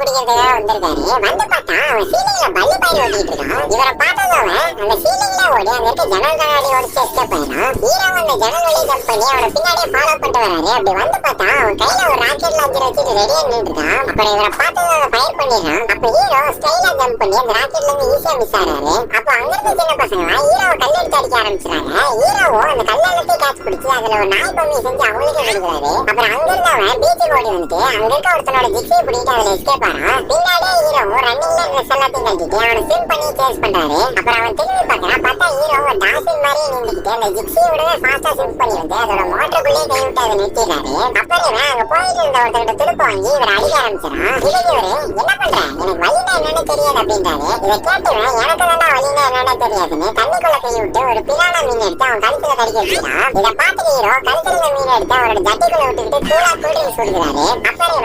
பிடிக்கிறதுக்காக வந்திருக்காரு. வந்து பார்த்தா அவன் சீலிங்ல பல்லி பயிர் ஓட்டிட்டு இருக்கான். இவரை பார்த்ததும் அவன் அந்த சீலிங்ல ஓடி அங்க இருக்க ஜன்னல் கண்ணாடி உடச்சு எஸ்கேப் ஆயிடும் ஹீரோ அந்த ஜன்னல் வழியை ஜம்ப் பண்ணி அவனை பின்னாடியே ஃபாலோ பண்ணிட்டு வராரு. அப்படி வந்து பார்த்தா அவன் கையில ஒரு ராக்கெட் லாஞ்சர் வச்சுட்டு ரெடியா அப்புறம் இவரை பார்த்ததும் அவன் ஃபயர் பண்ணிடுறான். அப்ப ஹீரோ ஸ்டைலா ஜம்ப் பண்ணி அந்த ராக்கெட்ல இருந்து ஈஸியா மிஸ் ஆறாரு அப்ப அங்க இருக்க சின்ன பசங்க ஹீரோவை கல்லு அடிக்க ஆரம்பிச்சிட்டாங்க ஹீரோவோ அந்த கல்லெடுத்து கேட்ச் பிடிச்சி அதுல ஒரு நாய் பொம்மையை செஞ்சு அவங்களுக்கே விடுகிறாரு அப்புறம் அங்க இருந்தவன் பீச்சுக்கு ஓடி வந்துட்டு அங்க இருக்க ஒருத்தனோட ஜிக்ஸியை பிடிக்கிட்டு அதுல எஸ்கேப் ஆறான் பின்னாடியே ஹீரோவும் ரன்னிங்ல ட்ரெஸ் எல்லாத்தையும் கட்டிட்டு அவனை ஸ்விம் பண்ணி சேஸ் பண்றாரு. அப்புறம் அவன் திரும்பி பார்க்கறான் பார்த்தா ஹீரோ ஒரு டால்பின் மாதிரி நின்றுக்கிட்டு அந்த ஜிக்ஸியோட ஃபாஸ்டா ஸ்விம் பண்ணி வந்து அதோட மோட்டருக்குள்ளேயே கை விட்டு அதை நிறுத்திடுறாரு. அப்புறம் இவன் அங்க போயிட்டு இருந்த ஒருத்தர்கிட்ட துடுப்பு வாங்கி இவர் அடிக்க ஆரம்பிச்சிடான் இதுக்கு இவரு என்ன பண்றேன் எனக்கு வலினா என்னன்னு தெரியாது அப்படின்றாரு. இதை கேட்டவன் எனக்கு தான் வலினா என்னன்னு தெரியாதுன்னு தண்ணிக்குள்ள கை விட்டு ஒரு பிரான மீன் எடுத்து அவன் கழுத்துல கடிக்க வச்சுட்டான் இதை பார்த்து ஹீரோ கழுத்துல மீன் எடுத்து அவரோட ஜட்டிக்குள்ள விட்டுக்கிட்டு கூலா கூல் ட்ரிங்க்ஸ் அப்புறம்